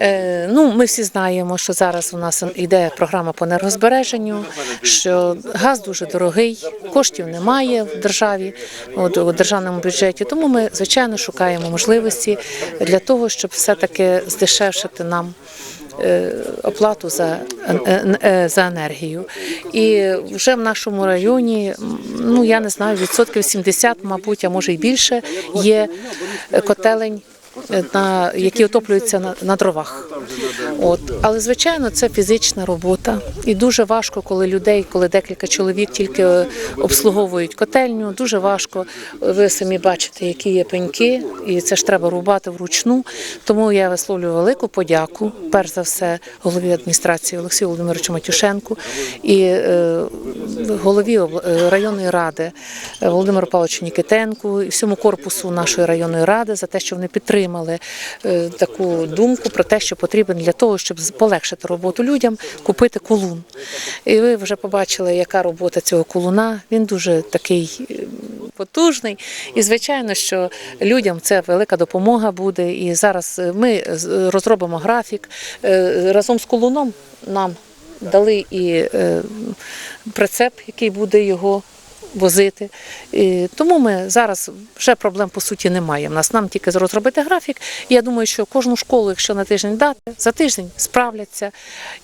Е, Ну, ми всі знаємо, що зараз у нас йде програма по енергозбереженню, що газ дуже дорогий, коштів немає в державі, у державному бюджеті. Тому ми, звичайно, шукаємо можливості для того, щоб все-таки здешевшити нам. е, Оплату за, е, за енергію. І вже в нашому районі, ну я не знаю, відсотків 70, мабуть, а може й більше, є котелень на які отоплюються на, на дровах. От але звичайно, це фізична робота, і дуже важко, коли людей, коли декілька чоловік тільки е, обслуговують котельню. Дуже важко. Ви самі бачите, які є пеньки, і це ж треба рубати вручну. Тому я висловлюю велику подяку, перш за все, голові адміністрації Олексію Володимировичу Матюшенку і е, голові е, районної ради е, Володимиру Павловичу Нікітенку і всьому корпусу нашої районної ради за те, що вони підтримали е, таку думку про те, що потрібен для того, щоб полегшити роботу людям, купити кулун. І ви вже побачили, яка робота цього кулуна. Він дуже такий. е, Потужний, і звичайно, що людям це велика допомога буде. І зараз е, ми розробимо графік разом з колуном. Нам дали і прицеп, який буде його возити. І тому ми зараз вже проблем по суті немає. У нас нам тільки розробити графік. І я думаю, що кожну школу, якщо на тиждень дати, за тиждень справляться.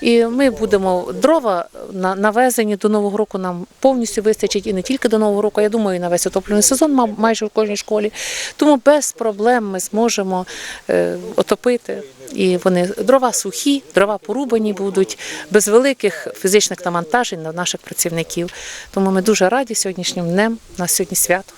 І ми будемо дрова на- навезені до нового року. Нам повністю вистачить і не тільки до нового року. Я думаю, і на весь отоплений сезон ма- майже в кожній школі. Тому без проблем ми зможемо е, отопити. І вони дрова сухі, дрова порубані будуть без великих фізичних навантажень на наших працівників. Тому ми дуже раді сьогоднішнім днем. У нас сьогодні свято.